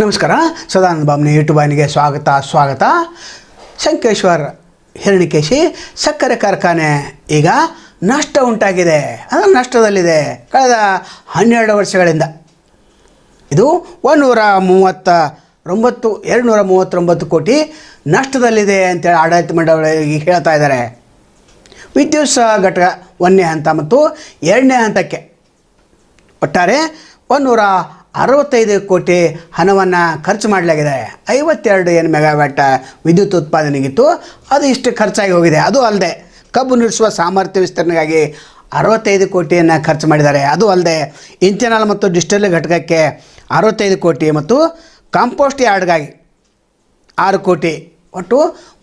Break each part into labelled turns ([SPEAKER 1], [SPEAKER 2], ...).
[SPEAKER 1] ನಮಸ್ಕಾರ. ಸದಾನಂದ ಬಾಮ್ನಿ ಯೂಟ್ಯೂಬ್ ಬಾನಿಗೆ ಸ್ವಾಗತ ಸ್ವಾಗತ. ಶಂಕೇಶ್ವರ್ ಹಿರಣಿಕೇಶಿ ಸಕ್ಕರೆ ಕಾರ್ಖಾನೆ ಈಗ ನಷ್ಟ ಉಂಟಾಗಿದೆ. ಅಂದರೆ ನಷ್ಟದಲ್ಲಿದೆ. ಕಳೆದ ಹನ್ನೆರಡು ವರ್ಷಗಳಿಂದ. ಇದು ಒಂದೂರ ಮೂವತ್ತ ಒಂಬತ್ತು ಎರಡು ನೂರ ಮೂವತ್ತೊಂಬತ್ತು ಕೋಟಿ ನಷ್ಟದಲ್ಲಿದೆ ಅಂತೇಳಿ ಆಡಳಿತ ಮಂಡಳಿ ಹೇಳ್ತಾ ಇದ್ದಾರೆ. ವಿದ್ಯುತ್ ಘಟಕ ಒಂದನೇ ಹಂತ ಮತ್ತು ಎರಡನೇ ಹಂತಕ್ಕೆ. ಒಟ್ಟಾರೆ ಒಂದೂರ ಅರವತ್ತೈದು ಕೋಟಿ ಹಣವನ್ನು ಖರ್ಚು ಮಾಡಲಾಗಿದೆ. ಐವತ್ತೆರಡು ಏನು ಮೆಗಾವ್ಯಾಟ್ ವಿದ್ಯುತ್ ಉತ್ಪಾದನೆಗಿತ್ತು, ಅದು ಇಷ್ಟು ಖರ್ಚಾಗಿ ಹೋಗಿದೆ. ಅದು ಅಲ್ಲದೆ ಕಬ್ಬು ನಿಲ್ಲಿಸುವ ಸಾಮರ್ಥ್ಯ ವಿಸ್ತರಣೆಗಾಗಿ ಅರವತ್ತೈದು ಕೋಟಿಯನ್ನು ಖರ್ಚು ಮಾಡಿದ್ದಾರೆ. ಅದು ಅಲ್ಲದೆ ಇಂಥೆನಾಲ್ ಮತ್ತು ಡಿಜಿಟಲ್ ಘಟಕಕ್ಕೆ ಅರವತ್ತೈದು ಕೋಟಿ ಮತ್ತು ಕಾಂಪೋಸ್ಟ್ ಯಾರ್ಡ್ಗಾಗಿ ಆರು ಕೋಟಿ. ಒಟ್ಟು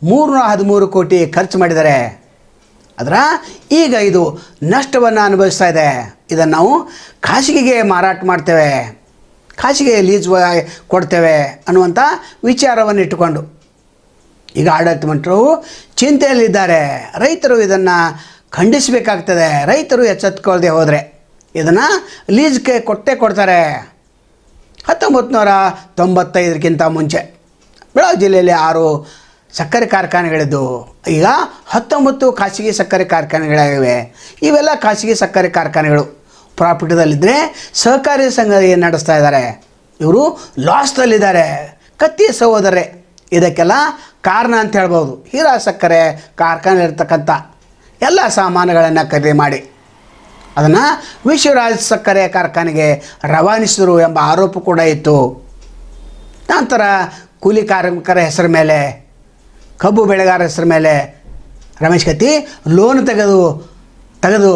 [SPEAKER 1] ಮೂರುನೂರ ಹದಿಮೂರು ಕೋಟಿ ಖರ್ಚು ಮಾಡಿದ್ದಾರೆ. ಅದರ ಈಗ ಇದು ನಷ್ಟವನ್ನು ಅನುಭವಿಸ್ತಾ ಇದೆ. ಇದನ್ನು ನಾವು ಖಾಸಗಿಗೆ ಮಾರಾಟ ಮಾಡ್ತೇವೆ. ಖಾಸಗಿ ವ- ಕೊಡ್ತೇವೆ ಅನ್ನುವಂಥ ವಿಚಾರವನ್ನು ಇಟ್ಟುಕೊಂಡು ಈಗ ಆಡಳಿತ ಮಂತ್ರಿಗಳು ಚಿಂತೆಯಲ್ಲಿದ್ದಾರೆ. ರೈತರು ಇದನ್ನು ಖಂಡಿಸಬೇಕಾಗ್ತದೆ. ರೈತರು ಎಚ್ಚೆತ್ಕೊಳ್ಳದೆ ಹೋದರೆ ಇದನ್ನು ಲೀಸ್ಗೆ ಕೊಟ್ಟೇ ಕೊಡ್ತಾರೆ. ಹತ್ತೊಂಬತ್ತು ನೂರ ತೊಂಬತ್ತೈದಕ್ಕಿಂತ ಮುಂಚೆ ಬೆಳಗಾವಿ ಜಿಲ್ಲೆಯಲ್ಲಿ ಆರು ಸಕ್ಕರೆ ಕಾರ್ಖಾನೆಗಳಿದ್ದು, ಈಗ ಹತ್ತೊಂಬತ್ತು ಖಾಸಗಿ ಸಕ್ಕರೆ ಕಾರ್ಖಾನೆಗಳಾಗಿವೆ. ಇವೆಲ್ಲ ಖಾಸಗಿ ಸಕ್ಕರೆ ಕಾರ್ಖಾನೆಗಳು. ಪ್ರಾಫಿಟದಲ್ಲಿದ್ದರೆ ಸಹಕಾರಿ ಸಂಘ ಏನು ನಡೆಸ್ತಾ ಇದ್ದಾರೆ? ಇವರು ಲಾಸ್ದಲ್ಲಿದ್ದಾರೆ ಕತ್ತಿ ಸಹೋದರೇ ಇದಕ್ಕೆಲ್ಲ ಕಾರಣ ಅಂತ ಹೇಳ್ಬೋದು. ಹೀರಾ ಸಕ್ಕರೆ ಕಾರ್ಖಾನೆ ಇರ್ತಕ್ಕಂಥ ಎಲ್ಲ ಸಾಮಾನುಗಳನ್ನು ಖರೀದಿ ಮಾಡಿ. ಅದನ್ನು ವಿಶ್ವರಾಜ್ ಸಕ್ಕರೆ ಕಾರ್ಖಾನೆಗೆ ರವಾನಿಸಿದರು ಎಂಬ ಆರೋಪ ಕೂಡ ಇತ್ತು. ನಂತರ ಕೂಲಿ ಕಾರ್ಮಿಕರ ಹೆಸರ ಮೇಲೆ, ಕಬ್ಬು ಬೆಳೆಗಾರರ ಹೆಸರ ಮೇಲೆ ರಮೇಶ್ ಕತ್ತಿ ಲೋನ್ ತೆಗೆದು ತೆಗೆದು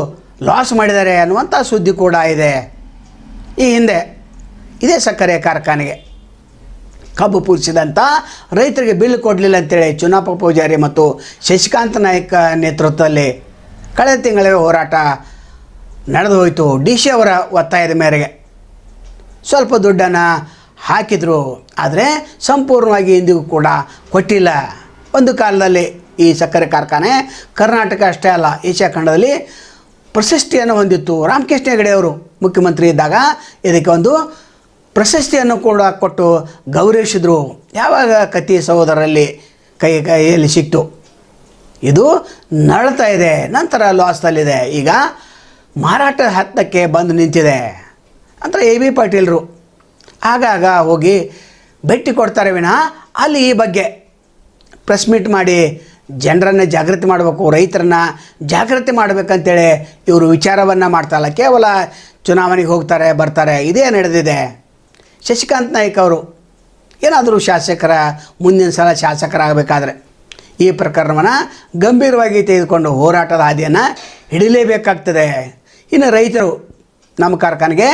[SPEAKER 1] ಲಾಸ್ ಮಾಡಿದ್ದಾರೆ ಅನ್ನುವಂಥ ಸುದ್ದಿ ಕೂಡ ಇದೆ. ಈ ಹಿಂದೆ ಇದೇ ಸಕ್ಕರೆ ಕಾರ್ಖಾನೆಗೆ ಕಬ್ಬು ಪೂರಿಸಿದಂಥ ರೈತರಿಗೆ ಬಿಲ್ ಕೊಡಲಿಲ್ಲ ಅಂತೇಳಿ ಚುನಾಪ ಪೂಜಾರಿ ಮತ್ತು ಶಶಿಕಾಂತ್ ನಾಯ್ಕ ನೇತೃತ್ವದಲ್ಲಿ ಕಳೆದ ತಿಂಗಳೇ ಹೋರಾಟ ನಡೆದು ಹೋಯಿತು. ಡಿ ಸಿ ಅವರ ಒತ್ತಾಯದ ಮೇರೆಗೆ ಸ್ವಲ್ಪ ದುಡ್ಡನ್ನು ಹಾಕಿದರು. ಆದರೆ ಸಂಪೂರ್ಣವಾಗಿ ಇಂದಿಗೂ ಕೂಡ ಕೊಟ್ಟಿಲ್ಲ. ಒಂದು ಕಾಲದಲ್ಲಿ ಈ ಸಕ್ಕರೆ ಕಾರ್ಖಾನೆ ಕರ್ನಾಟಕ ಅಷ್ಟೇ ಅಲ್ಲ, ಏಷ್ಯಾ ಖಂಡದಲ್ಲಿ ಪ್ರಶಸ್ತಿಯನ್ನು ಹೊಂದಿತ್ತು. ರಾಮಕೃಷ್ಣ ಹೆಗಡೆ ಅವರು ಮುಖ್ಯಮಂತ್ರಿ ಇದ್ದಾಗ ಇದಕ್ಕೆ ಒಂದು ಪ್ರಶಸ್ತಿಯನ್ನು ಕೂಡ ಕೊಟ್ಟು ಗೌರವಿಸಿದರು. ಯಾವಾಗ ಕತಿ ಸಹೋದರಲ್ಲಿ ಕೈ ಕೈಯಲ್ಲಿ ಸಿಕ್ತು? ಇದು ನಳ್ತಾ ಇದೆ. ನಂತರ ಲಾಸ್ದಲ್ಲಿದೆ ಈಗ ಮಾರಾಟ ಹತ್ತಕ್ಕೆ ಬಂದು ನಿಂತಿದೆ. ಅಂತ ಎ ಬಿ ಪಾಟೀಲರು ಆಗಾಗ ಹೋಗಿ ಭೇಟಿ ಕೊಡ್ತಾರೆ ವಿನಃ ಅಲ್ಲಿ ಈ ಬಗ್ಗೆ ಪ್ರೆಸ್ ಮೀಟ್ ಮಾಡಿ ಜನರನ್ನು ಜಾಗೃತಿ ಮಾಡಬೇಕು, ರೈತರನ್ನ ಜಾಗೃತಿ ಮಾಡಬೇಕಂತೇಳಿ ಇವರು ವಿಚಾರವನ್ನು ಮಾಡ್ತಾಯಿಲ್ಲ ಕೇವಲ ಚುನಾವಣೆಗೆ ಹೋಗ್ತಾರೆ, ಬರ್ತಾರೆ, ಇದೇ ನಡೆದಿದೆ. ಶಶಿಕಾಂತ್ ನಾಯ್ಕ ಅವರು ಏನಾದರೂ ಶಾಸಕರ, ಮುಂದಿನ ಸಲ ಶಾಸಕರಾಗಬೇಕಾದ್ರೆ ಈ ಪ್ರಕರಣವನ್ನು ಗಂಭೀರವಾಗಿ ತೆಗೆದುಕೊಂಡು ಹೋರಾಟದ ಹಾದಿಯನ್ನು ಹಿಡಿಲೇಬೇಕಾಗ್ತದೆ. ಇನ್ನು ರೈತರು ನಮ್ಮ ಕಾರ್ಖಾನೆಗೆ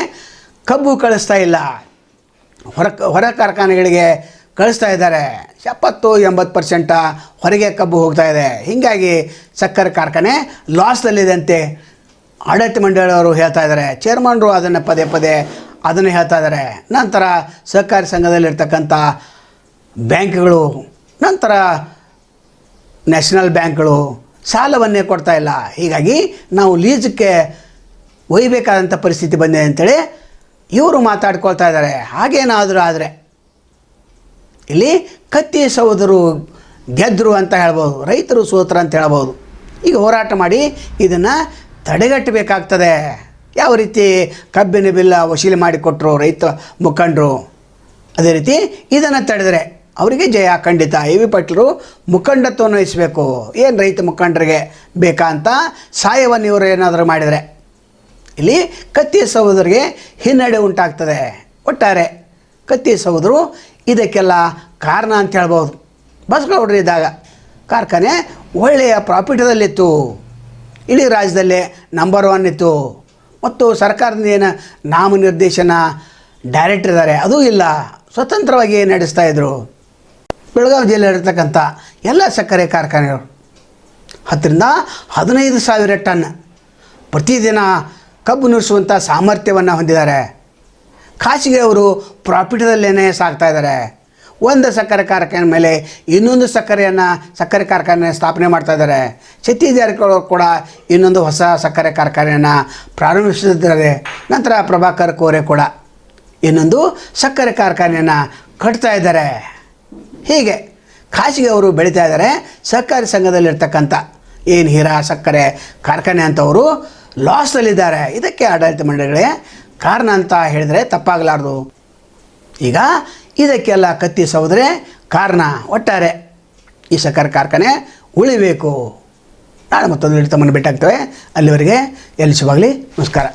[SPEAKER 1] ಕಬ್ಬು ಕಳಿಸ್ತಾ ಇಲ್ಲ. ಹೊರ ಹೊರ ಕಾರ್ಖಾನೆಗಳಿಗೆ ಕಳಿಸ್ತಾ ಇದ್ದಾರೆ. ಎಪ್ಪತ್ತು, ಎಂಬತ್ತು ಪರ್ಸೆಂಟ ಹೊರಗೆ ಕಬ್ಬು ಹೋಗ್ತಾ ಇದೆ. ಹೀಗಾಗಿ ಸಕ್ಕರೆ ಕಾರ್ಖಾನೆ ಲಾಸ್ನಲ್ಲಿದೆ ಅಂತೆ ಆಡಳಿತ ಮಂಡಳಿಯವರು ಹೇಳ್ತಾ ಇದ್ದಾರೆ. ಚೇರ್ಮನ್ರು ಅದನ್ನು ಪದೇ ಪದೇ ಅದನ್ನು ಹೇಳ್ತಾ ಇದ್ದಾರೆ. ನಂತರ ಸಹಕಾರಿ ಸಂಘದಲ್ಲಿರ್ತಕ್ಕಂಥ ಬ್ಯಾಂಕ್ಗಳು, ನಂತರ ನ್ಯಾಷನಲ್ ಬ್ಯಾಂಕ್ಗಳು ಸಾಲವನ್ನೇ ಕೊಡ್ತಾ ಇಲ್ಲ. ಹೀಗಾಗಿ ನಾವು ಲೀಜಕ್ಕೆ ಒಯ್ಯಬೇಕಾದಂಥ ಪರಿಸ್ಥಿತಿ ಬಂದಿದೆ ಅಂತೇಳಿ ಇವರು ಮಾತಾಡ್ಕೊಳ್ತಾ ಇದ್ದಾರೆ. ಹಾಗೇನಾದರೂ ಆದರೆ ಇಲ್ಲಿ ಕತ್ತಿ ಸೋದರು ಗೆದ್ದರು ಅಂತ ಹೇಳ್ಬೋದು, ರೈತರು ಸೋತ್ರ ಅಂತ ಹೇಳ್ಬೋದು. ಈಗ ಹೋರಾಟ ಮಾಡಿ ಇದನ್ನು ತಡೆಗಟ್ಟಬೇಕಾಗ್ತದೆ. ಯಾವ ರೀತಿ ಕಬ್ಬಿನ ಬಿಲ್ಲ ವಸೂಲಿ ಮಾಡಿಕೊಟ್ರು ರೈತ ಮುಖಂಡರು? ಅದೇ ರೀತಿ ಇದನ್ನು ತಡೆದರೆ ಅವರಿಗೆ ಜಯ ಖಂಡಿತ. ಎ ವಿ ಪಾಟೀಲರು ಮುಖಂಡತ್ವವನ್ನು ವಹಿಸಬೇಕು. ಏನು ರೈತ ಮುಖಂಡರಿಗೆ ಬೇಕಾ ಅಂತ ಸಹಾಯವನ್ನು ಇವರು ಏನಾದರೂ ಮಾಡಿದರೆ. ಇಲ್ಲಿ ಕತ್ತಿ ಸಹೋದರಿಗೆ ಹಿನ್ನಡೆ ಉಂಟಾಗ್ತದೆ. ಒಟ್ಟಾರೆ ಕತ್ತಿ ಸಹೋದರು ಇದಕ್ಕೆಲ್ಲ ಕಾರಣ ಅಂತ ಹೇಳ್ಬೋದು. ಬಸಗೌಡರು ಇದ್ದಾಗ ಕಾರ್ಖಾನೆ ಒಳ್ಳೆಯ ಪ್ರಾಫಿಟದಲ್ಲಿತ್ತು ಇಡೀ ರಾಜ್ಯದಲ್ಲೇ ನಂಬರ್ ಒನ್ ಇತ್ತು. ಮತ್ತು ಸರ್ಕಾರದಿಂದ ಏನು ನಾಮನಿರ್ದೇಶನ ಡೈರೆಕ್ಟರ್ ಇದ್ದಾರೆ. ಅದೂ ಇಲ್ಲ. ಸ್ವತಂತ್ರವಾಗಿ ನಡೆಸ್ತಾ ಇದ್ದರು ಬೆಳಗಾವಿ ಜಿಲ್ಲೆಯಲ್ಲಿರ್ತಕ್ಕಂಥ ಎಲ್ಲ ಸಕ್ಕರೆ ಕಾರ್ಖಾನೆಗಳು. ಹತ್ತರಿಂದ ಹದಿನೈದು ಸಾವಿರ ಟನ್ ಪ್ರತಿದಿನ ಕಬ್ಬು ನುರಿಸುವಂಥ ಸಾಮರ್ಥ್ಯವನ್ನು ಹೊಂದಿದ್ದಾರೆ. ಖಾಸಗಿಯವರು ಪ್ರಾಫಿಟದಲ್ಲೇ ಸಾಕ್ತಾ ಇದ್ದಾರೆ. ಒಂದು ಸಕ್ಕರೆ ಕಾರ್ಖಾನೆ ಮೇಲೆ ಇನ್ನೊಂದು ಸಕ್ಕರೆಯನ್ನು, ಸಕ್ಕರೆ ಕಾರ್ಖಾನೆ ಸ್ಥಾಪನೆ ಮಾಡ್ತಾ ಇದ್ದಾರೆ. ಸತೀಶ್ ಜಾರಕಿಹೊಳಿ ಕೂಡ ಇನ್ನೊಂದು ಹೊಸ ಸಕ್ಕರೆ ಕಾರ್ಖಾನೆಯನ್ನು ಪ್ರಾರಂಭಿಸುತ್ತಿದ್ದಾರೆ. ನಂತರ ಪ್ರಭಾಕರ್ ಕೋರೆ ಕೂಡ ಇನ್ನೊಂದು ಸಕ್ಕರೆ ಕಾರ್ಖಾನೆಯನ್ನು ಕಟ್ತಾ ಇದ್ದಾರೆ. ಹೀಗೆ ಖಾಸಗಿ ಅವರು ಬೆಳೀತಾ ಇದ್ದಾರೆ ಸಹಕಾರಿ ಸಂಘದಲ್ಲಿರ್ತಕ್ಕಂಥ. ಏನು ಹೀರಾ ಸಕ್ಕರೆ ಕಾರ್ಖಾನೆ ಅಂತವರು ಲಾಸಲ್ಲಿದ್ದಾರೆ ಇದಕ್ಕೆ ಆಡಳಿತ ಮಂಡಳಿಗಳೇ ಕಾರಣ ಅಂತ ಹೇಳಿದರೆ ತಪ್ಪಾಗಲಾರ್ದು. ಈಗ ಇದಕ್ಕೆಲ್ಲ ಕತ್ತಿ ಸೌದ್ರೆ ಕಾರಣ ಒಟ್ಟಾರೆ ಈ ಸಕ್ಕರೆ ಕಾರ್ಖಾನೆ ಉಳಿಬೇಕು. ನಾಳೆ ಮತ್ತೊಂದು ತಮ್ಮನ್ನು ಭೇಟಾಗ್ತವೆ ಅಲ್ಲಿವರೆಗೆ ಎಲ್ಲಿ ಶುಭಾಗಲಿ ನಮಸ್ಕಾರ.